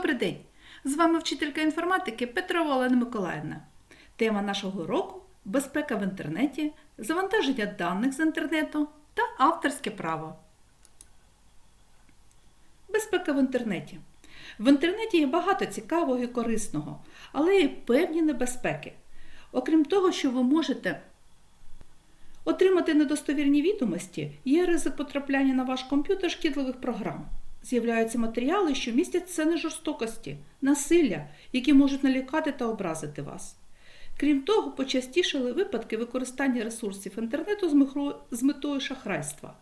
Добрий день! З вами вчителька інформатики Петрова Олена Миколаївна. Тема нашого уроку безпека в інтернеті, завантаження даних з інтернету та авторське право. Безпека в інтернеті. В інтернеті є багато цікавого і корисного, але є певні небезпеки. Окрім того, що ви можете отримати недостовірні відомості, є ризик потрапляння на ваш комп'ютер шкідливих програм. З'являються матеріали, що містять сцени жорстокості, насилля, які можуть налякати та образити вас. Крім того, почастішали випадки використання ресурсів інтернету з метою шахрайства.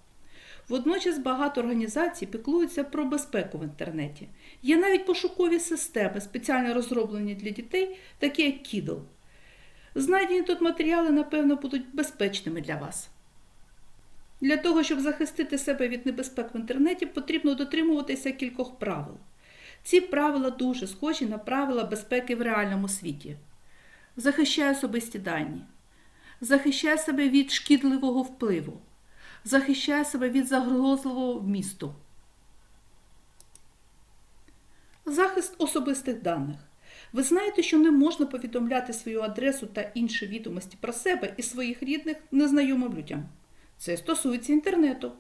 Водночас багато організацій піклуються про безпеку в інтернеті. Є навіть пошукові системи, спеціально розроблені для дітей, такі як Kiddle. Знайдені тут матеріали, напевно, будуть безпечними для вас. Для того, щоб захистити себе від небезпек в інтернеті, потрібно дотримуватися кількох правил. Ці правила дуже схожі на правила безпеки в реальному світі. Захищай особисті дані, захищай себе від шкідливого впливу, захищай себе від загрозливого вмісту. Захист особистих даних. Ви знаєте, що не можна повідомляти свою адресу та інші відомості про себе і своїх рідних незнайомим людям. Це стосується інтернету.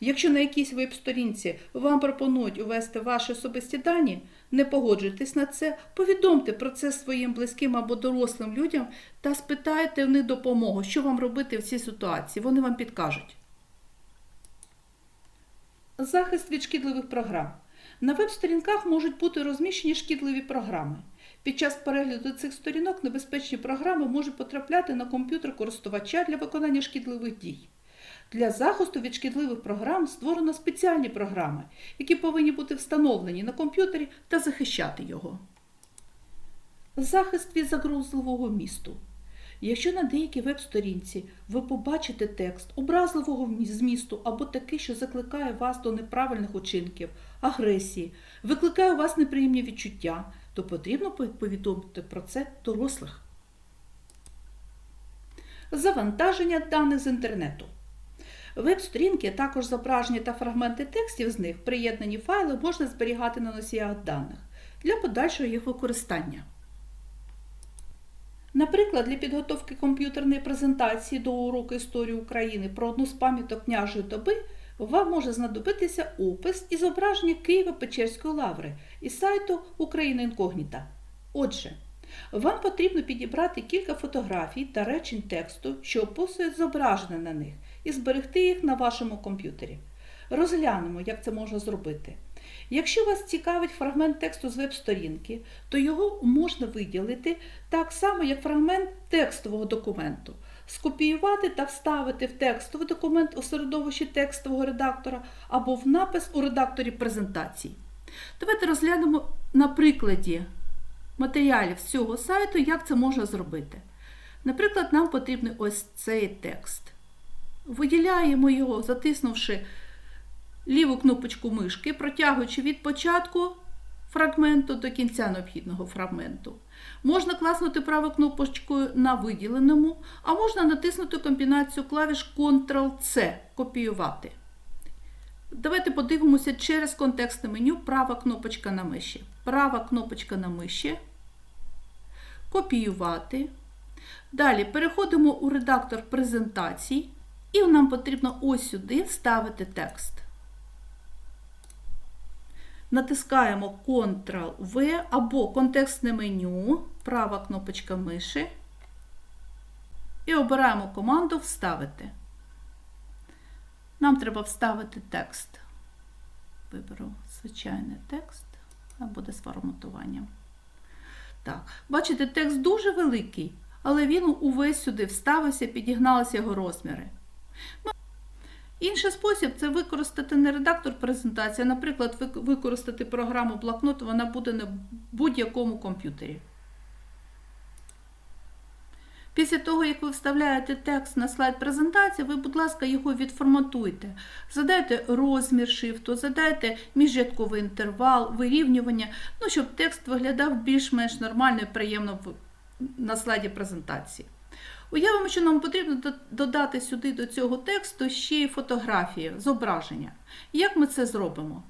Якщо на якійсь веб-сторінці вам пропонують увести ваші особисті дані, не погоджуйтесь на це, повідомте про це своїм близьким або дорослим людям та спитайте в них допомогу, що вам робити в цій ситуації. Вони вам підкажуть. Захист від шкідливих програм. На веб-сторінках можуть бути розміщені шкідливі програми. Під час перегляду цих сторінок небезпечні програми можуть потрапляти на комп'ютер користувача для виконання шкідливих дій. Для захисту від шкідливих програм створено спеціальні програми, які повинні бути встановлені на комп'ютері та захищати його. Захист від загрозливого місту. Якщо на деякій веб-сторінці ви побачите текст образливого змісту або такий, що закликає вас до неправильних учинків, агресії, викликає у вас неприємні відчуття, то потрібно пов- повідомити про це дорослих. Завантаження даних з інтернету. Веб-сторінки, також зображення та фрагменти текстів з них, приєднані файли можна зберігати на носіях даних для подальшого їх використання. Наприклад, для підготовки комп'ютерної презентації до уроку історії України про одну з пам'яток княжої доби вам може знадобитися опис і зображення Києво-Печерської лаври із сайту Україна Інкогніта. Отже, вам потрібно підібрати кілька фотографій та речень тексту, що описують зображення на них, і зберегти їх на вашому комп'ютері. Розглянемо, як це можна зробити. Якщо вас цікавить фрагмент тексту з веб-сторінки, то його можна виділити так само, як фрагмент текстового документу, скопіювати та вставити в текстовий документ у середовищі текстового редактора або в напис у редакторі презентацій. Давайте розглянемо на прикладі матеріалів з цього сайту, як це можна зробити. Наприклад, нам потрібен ось цей текст. Виділяємо його, затиснувши ліву кнопочку мишки, протягуючи від початку фрагменту до кінця необхідного фрагменту. Можна класнути правою кнопочкою на виділеному, а можна натиснути комбінацію клавіш Ctrl-C копіювати. Давайте подивимося через контекстне меню права кнопочка на миші. Права кнопочка на миші. Копіювати. Далі переходимо у редактор презентацій, і нам потрібно ось сюди вставити текст. Натискаємо Ctrl-V або контекстне меню, права кнопочка миші. І обираємо команду Вставити. Нам треба вставити текст. Виберу звичайний текст, а буде з форматуванням. Так, бачите, текст дуже великий, але він увесь сюди вставився, підігналися його розміри. Ну, Інший спосіб це використати не редактор презентації, а, наприклад, використати програму блокнот, вона буде на будь-якому комп'ютері. Після того, як ви вставляєте текст на слайд презентації, ви, будь ласка, його відформатуйте. Задайте розмір шрифту, задайте міжрядковий інтервал, вирівнювання, ну, щоб текст виглядав більш-менш нормально і приємно на слайді презентації. Уявимо, що нам потрібно додати сюди до цього тексту ще й фотографії, зображення. Як ми це зробимо?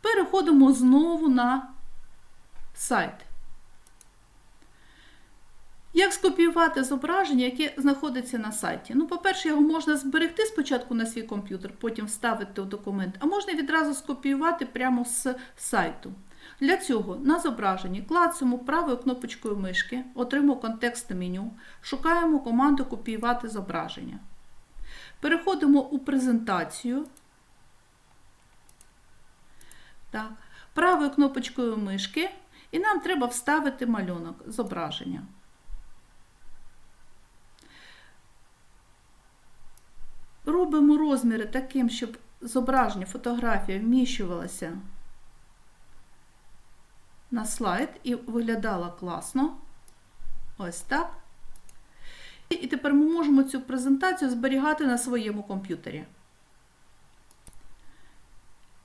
Переходимо знову на сайт. Як скопіювати зображення, яке знаходиться на сайті? Ну, по-перше, його можна зберегти спочатку на свій комп'ютер, потім вставити в документ, а можна відразу скопіювати прямо з сайту. Для цього на зображенні клацаємо правою кнопочкою мишки, отримуємо контекстне меню, шукаємо команду Копіювати зображення. Переходимо у презентацію. Так. Правою кнопочкою мишки, і нам треба вставити малюнок зображення. Робимо розміри таким, щоб зображення, фотографія вміщувалася на слайд і виглядала класно. Ось так. І тепер ми можемо цю презентацію зберігати на своєму комп'ютері.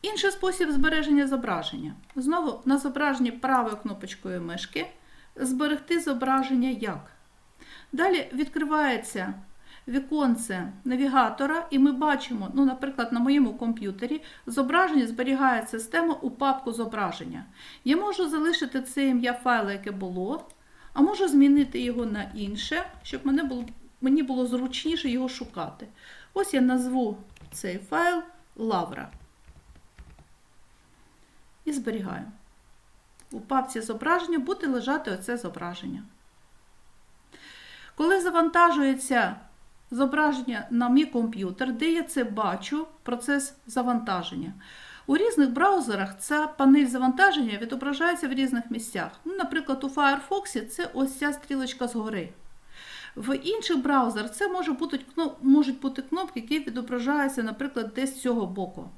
Інший спосіб збереження зображення. Знову на зображенні правою кнопочкою мишки зберегти зображення як. Далі відкривається віконце навігатора, і ми бачимо, ну, наприклад, на моєму комп'ютері зображення зберігає система у папку зображення. Я можу залишити це ім'я файла, яке було, а можу змінити його на інше, щоб мене було, мені було зручніше його шукати. Ось я назву цей файл Лавра. І зберігаю. У папці зображення буде лежати оце зображення. Коли завантажується зображення на мій комп'ютер, де я це бачу, процес завантаження. У різних браузерах ця панель завантаження відображається в різних місцях. Ну, Наприклад, у Firefox це ось ця стрілочка згори. В інших браузерах це може бути, можуть бути кнопки, які відображаються, наприклад, десь з цього боку.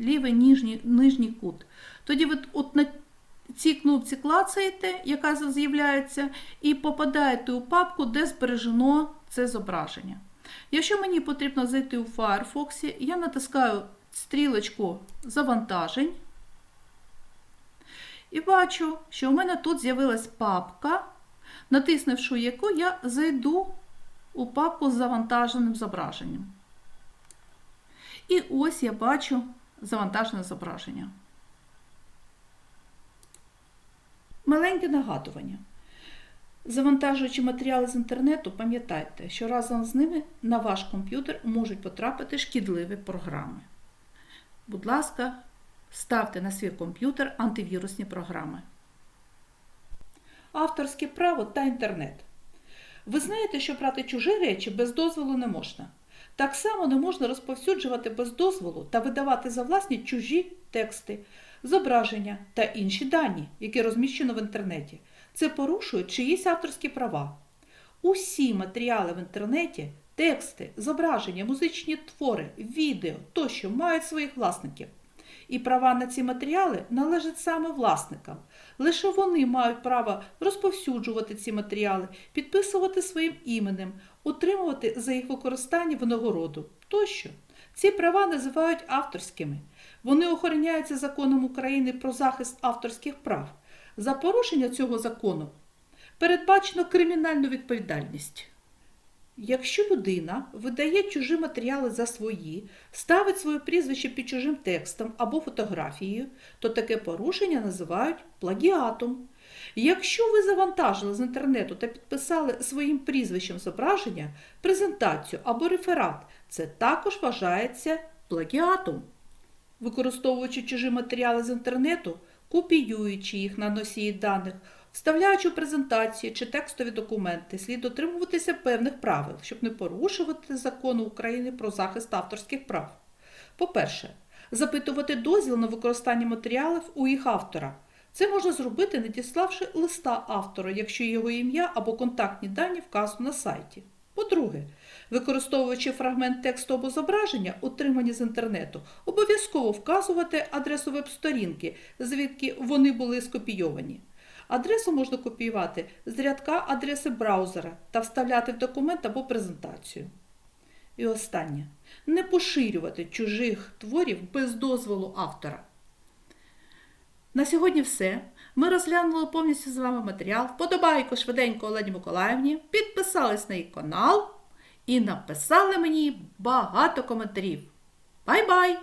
Лівий нижній, нижній кут. Тоді ви от на цій кнопці клацаєте, яка з'являється, і попадаєте у папку, де збережено це зображення. Якщо мені потрібно зайти у Firefox, я натискаю стрілочку завантажень і бачу, що у мене тут з'явилась папка, натиснувши яку я зайду у папку з завантаженим зображенням. І ось я бачу завантажене зображення. Маленьке нагадування. Завантажуючи матеріали з інтернету, пам'ятайте, що разом з ними на ваш комп'ютер можуть потрапити шкідливі програми. Будь ласка, ставте на свій комп'ютер антивірусні програми. Авторське право та інтернет. Ви знаєте, що брати чужі речі без дозволу не можна. Так само не можна розповсюджувати без дозволу та видавати за власні чужі тексти, зображення та інші дані, які розміщено в інтернеті. Це порушує чиїсь авторські права. Усі матеріали в інтернеті, тексти, зображення, музичні твори, відео тощо мають своїх власників. І права на ці матеріали належать саме власникам. Лише вони мають право розповсюджувати ці матеріали, підписувати своїм іменем, утримувати за їх використання винагороду тощо. Ці права називають авторськими. Вони охороняються законом України про захист авторських прав. За порушення цього закону передбачено кримінальну відповідальність. Якщо людина видає чужі матеріали за свої, ставить своє прізвище під чужим текстом або фотографією, то таке порушення називають плагіатом. Якщо ви завантажили з інтернету та підписали своїм прізвищем зображення, презентацію або реферат, це також вважається плагіатом. Використовуючи чужі матеріали з інтернету, копіюючи їх на носії даних, вставляючи у презентації чи текстові документи, слід дотримуватися певних правил, щоб не порушувати закону України про захист авторських прав. По-перше, запитувати дозвіл на використання матеріалів у їх автора. Це можна зробити, надіславши листа автора, якщо його ім'я або контактні дані вказано на сайті. По-друге, використовуючи фрагмент тексту або зображення, отримані з інтернету, обов'язково вказувати адресу веб-сторінки, звідки вони були скопійовані. Адресу можна копіювати з рядка адреси браузера та вставляти в документ або презентацію. І останнє. Не поширювати чужих творів без дозволу автора. На сьогодні все. Ми розглянули повністю з вами матеріал. Вподобайку швиденько Олені Миколаївні, підписались на її канал і написали мені багато коментарів. Бай-бай!